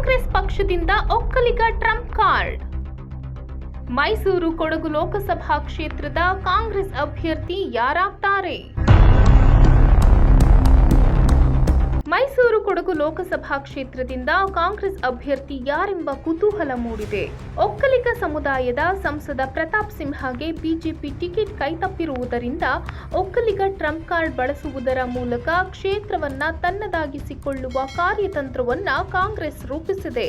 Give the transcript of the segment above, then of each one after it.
ಕಾಂಗ್ರೆಸ್ ಪಕ್ಷದಿಂದ Vokkaliga trump card. Mysuru Kodagu Lok Sabha ಕ್ಷೇತ್ರದ ಕಾಂಗ್ರೆಸ್ ಅಭ್ಯರ್ಥಿ ಯಾರಾಗ್ತಾರೆ? ಕೊಡಗು ಲೋಕಸಭಾ ಕ್ಷೇತ್ರದಿಂದ ಕಾಂಗ್ರೆಸ್ ಅಭ್ಯರ್ಥಿ ಯಾರೆಂಬ ಕುತೂಹಲ ಮೂಡಿದೆ. ಒಕ್ಕಲಿಗ ಸಮುದಾಯದ ಸಂಸದ ಪ್ರತಾಪ್ ಸಿಂಹಗೆ ಬಿಜೆಪಿ ಟಿಕೆಟ್ ಕೈತಪ್ಪಿರುವುದರಿಂದ ಒಕ್ಕಲಿಗ ಟ್ರಂಪ್ ಕಾರ್ಡ್ ಬಳಸುವುದರ ಮೂಲಕ ಕ್ಷೇತ್ರವನ್ನ ತನ್ನದಾಗಿಸಿಕೊಳ್ಳುವ ಕಾರ್ಯತಂತ್ರವನ್ನ ಕಾಂಗ್ರೆಸ್ ರೂಪಿಸಿದೆ.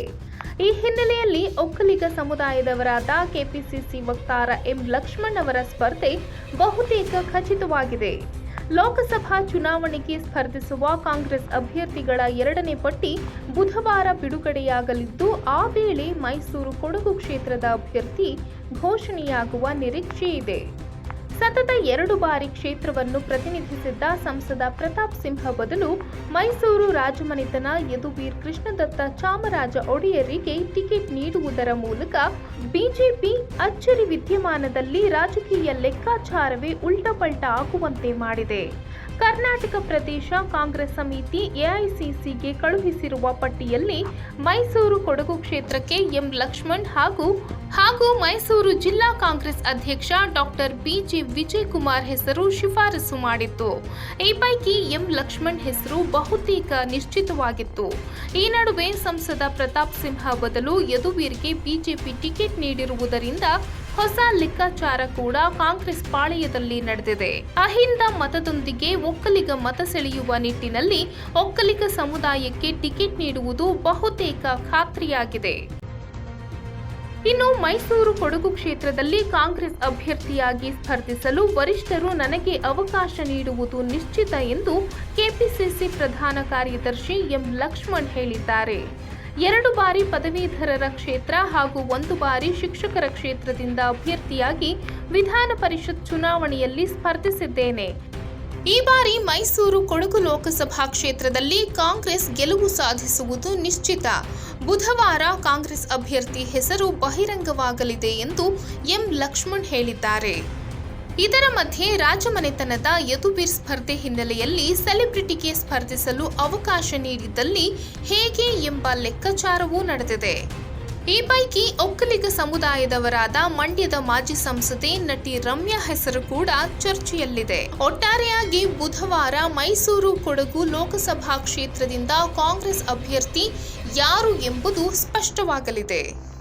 ಈ ಹಿನ್ನೆಲೆಯಲ್ಲಿ ಒಕ್ಕಲಿಗ ಸಮುದಾಯದವರಾದ ಕೆಪಿಸಿಸಿ ವಕ್ತಾರ ಎಂ ಲಕ್ಷ್ಮಣ್ ಅವರ ಸ್ಪರ್ಧೆ ಬಹುತೇಕ ಖಚಿತವಾಗಿದೆ. ಲೋಕಸಭಾ ಚುನಾವಣೆಗೆ ಸ್ಪರ್ಧಿಸುವ ಕಾಂಗ್ರೆಸ್ ಅಭ್ಯರ್ಥಿಗಳ ಎರಡನೇ ಪಟ್ಟಿ ಬುಧವಾರ ಬಿಡುಗಡೆಯಾಗಲಿದ್ದು, ಆ ವೇಳೆ ಮೈಸೂರು ಕೊಡಗು ಕ್ಷೇತ್ರದ ಅಭ್ಯರ್ಥಿ ಘೋಷಣೆಯಾಗುವ ನಿರೀಕ್ಷೆ ಇದೆ ಸತತ ಎರಡು ಬಾರಿ ಕ್ಷೇತ್ರವನ್ನು ಪ್ರತಿನಿಧಿಸಿದ್ದ ಸಂಸದ ಪ್ರತಾಪ್ ಸಿಂಹ ಬದಲು ಮೈಸೂರು ರಾಜಮನೆತನ ಯದುವೀರ್ ಕೃಷ್ಣದತ್ತ ಚಾಮರಾಜ ಒಡೆಯರಿಗೆ ಟಿಕೆಟ್ ನೀಡುವುದರ ಮೂಲಕ ಬಿಜೆಪಿ ಅಚ್ಚರಿ ವಿದ್ಯಮಾನದಲ್ಲಿ ರಾಜಕೀಯ ಲೆಕ್ಕಾಚಾರವೇ ಉಲ್ಟಪಲ್ಟ ಆಗುವಂತೆ ಮಾಡಿದೆ. ಕರ್ನಾಟಕ ಪ್ರದೇಶ ಕಾಂಗ್ರೆಸ್ ಸಮಿತಿ ಎಐಸಿಸಿಗೆ ಕಳುಹಿಸಿರುವ ಪಟ್ಟಿಯಲ್ಲಿ ಮೈಸೂರು ಕೊಡಗು ಕ್ಷೇತ್ರಕ್ಕೆ ಎಂ ಲಕ್ಷ್ಮಣ್ ಹಾಗೂ ಹಾಗೂ ಮೈಸೂರು ಜಿಲ್ಲಾ ಕಾಂಗ್ರೆಸ್ ಅಧ್ಯಕ್ಷ ಡಾಕ್ಟರ್ ಬಿಜಿ ವಿಜಯ್ ಕುಮಾರ್ ಹೆಸರು ಶಿಫಾರಸು ಮಾಡಿತ್ತು. ಈ ಪೈಕಿ ಎಂ ಲಕ್ಷ್ಮಣ್ ಹೆಸರು ಬಹುತೇಕ ನಿಶ್ಚಿತವಾಗಿತ್ತು. ಈ ನಡುವೆ ಸಂಸದ ಪ್ರತಾಪ್ ಸಿಂಹ ಬದಲು ಯದುವೀರ್ಗೆ ಬಿಜೆಪಿ ಟಿಕೆಟ್ ನೀಡಿರುವುದರಿಂದ ಹೊಸ ಲೆಕ್ಕಾಚಾರ ಕೂಡ ಕಾಂಗ್ರೆಸ್ ಪಾಳಯದಲ್ಲಿ ನಡೆದಿದೆ. ಅಹಿಂದ ಮತದೊಂದಿಗೆ ಒಕ್ಕಲಿಗ ಮತ ಸೆಳೆಯುವ ನಿಟ್ಟಿನಲ್ಲಿ ಒಕ್ಕಲಿಗ ಸಮುದಾಯಕ್ಕೆ ಟಿಕೆಟ್ ನೀಡುವುದು ಬಹುತೇಕ ಖಾತ್ರಿಯಾಗಿದೆ. ಇನ್ನು ಮೈಸೂರು ಕೊಡಗು ಕ್ಷೇತ್ರದಲ್ಲಿ ಕಾಂಗ್ರೆಸ್ ಅಭ್ಯರ್ಥಿಯಾಗಿ ಸ್ಪರ್ಧಿಸಲು ವರಿಷ್ಠರು ನನಗೆ ಅವಕಾಶ ನೀಡುವುದು ನಿಶ್ಚಿತ ಎಂದು ಕೆಪಿಸಿಸಿ ಪ್ರಧಾನ ಕಾರ್ಯದರ್ಶಿ ಎಂ ಲಕ್ಷ್ಮಣ್ ಹೇಳಿದ್ದಾರೆ. ಎರಡು ಬಾರಿ ಪದವೀಧರರ ಕ್ಷೇತ್ರ ಹಾಗೂ ಒಂದು ಬಾರಿ ಶಿಕ್ಷಕರ ಕ್ಷೇತ್ರದಿಂದ ಅಭ್ಯರ್ಥಿಯಾಗಿ ವಿಧಾನ ಪರಿಷತ್ ಚುನಾವಣೆಯಲ್ಲಿ ಸ್ಪರ್ಧಿಸಿದ್ದೇನೆ. ಈ ಬಾರಿ ಮೈಸೂರು ಕೊಡಗು ಲೋಕಸಭಾ ಕ್ಷೇತ್ರದಲ್ಲಿ ಕಾಂಗ್ರೆಸ್ ಗೆಲುವು ಸಾಧಿಸುವುದು ನಿಶ್ಚಿತ. ಬುಧವಾರ ಕಾಂಗ್ರೆಸ್ ಅಭ್ಯರ್ಥಿ ಹೆಸರು ಬಹಿರಂಗವಾಗಲಿದೆ ಎಂದು ಎಂ ಲಕ್ಷ್ಮಣ್ ಹೇಳಿದ್ದಾರೆ. ಇದರ ಮಧ್ಯೆ ರಾಜಮನೆತನದ ಯದುಬೀರ್ ಸ್ಪರ್ಧೆ ಹಿನ್ನೆಲೆಯಲ್ಲಿ ಸೆಲೆಬ್ರಿಟಿಗೆ ಸ್ಪರ್ಧಿಸಲು ಅವಕಾಶ ನೀಡಿದ್ದಲ್ಲಿ ಹೇಗೆ ಎಂಬ ಲೆಕ್ಕಾಚಾರವೂ ನಡೆದಿದೆ. ಈ ಪೈಕಿ ಒಕ್ಕಲಿಗ ಸಮುದಾಯದವರಾದ ಮಂಡ್ಯದ ಮಾಜಿ ಸಂಸದೆ ನಟಿ ರಮ್ಯಾ ಹೆಸರು ಕೂಡ ಚರ್ಚೆಯಲ್ಲಿದೆ. ಒಟ್ಟಾರೆಯಾಗಿ ಬುಧವಾರ ಮೈಸೂರು ಕೊಡಗು ಲೋಕಸಭಾ ಕ್ಷೇತ್ರದಿಂದ ಕಾಂಗ್ರೆಸ್ ಅಭ್ಯರ್ಥಿ ಯಾರು ಎಂಬುದು ಸ್ಪಷ್ಟವಾಗಲಿದೆ.